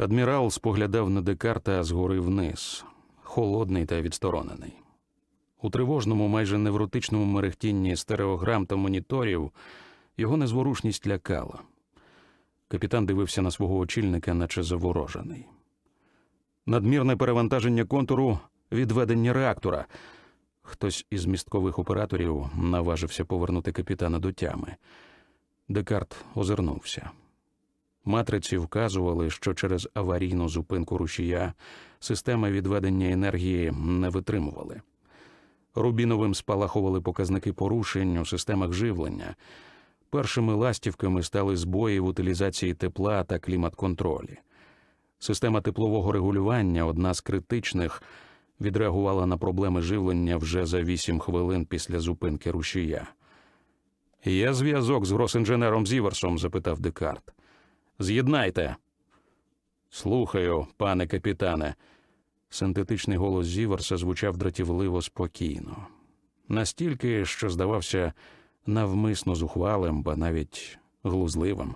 Адмірал споглядав на Декарта згори вниз, холодний та відсторонений. У тривожному, майже невротичному мерехтінні стереограм та моніторів його незворушність лякала. Капітан дивився на свого очільника, наче заворожений. Надмірне перевантаження контуру, відведення реактора. Хтось із місткових операторів наважився повернути капітана до тями. Декарт озирнувся. Матриці вказували, що через аварійну зупинку рушія системи відведення енергії не витримували. Рубіновим спалахували показники порушень у системах живлення. Першими ластівками стали збої в утилізації тепла та клімат-контролі. Система теплового регулювання, одна з критичних, відреагувала на проблеми живлення вже за 8 хвилин після зупинки рушія. Є зв'язок з гросінженером Зіверсом? запитав Декарт. З'єднайте. Слухаю, пане капітане. Синтетичний голос Зіверса звучав дратівливо спокійно, настільки, що здавався навмисно зухвалим, ба навіть глузливим.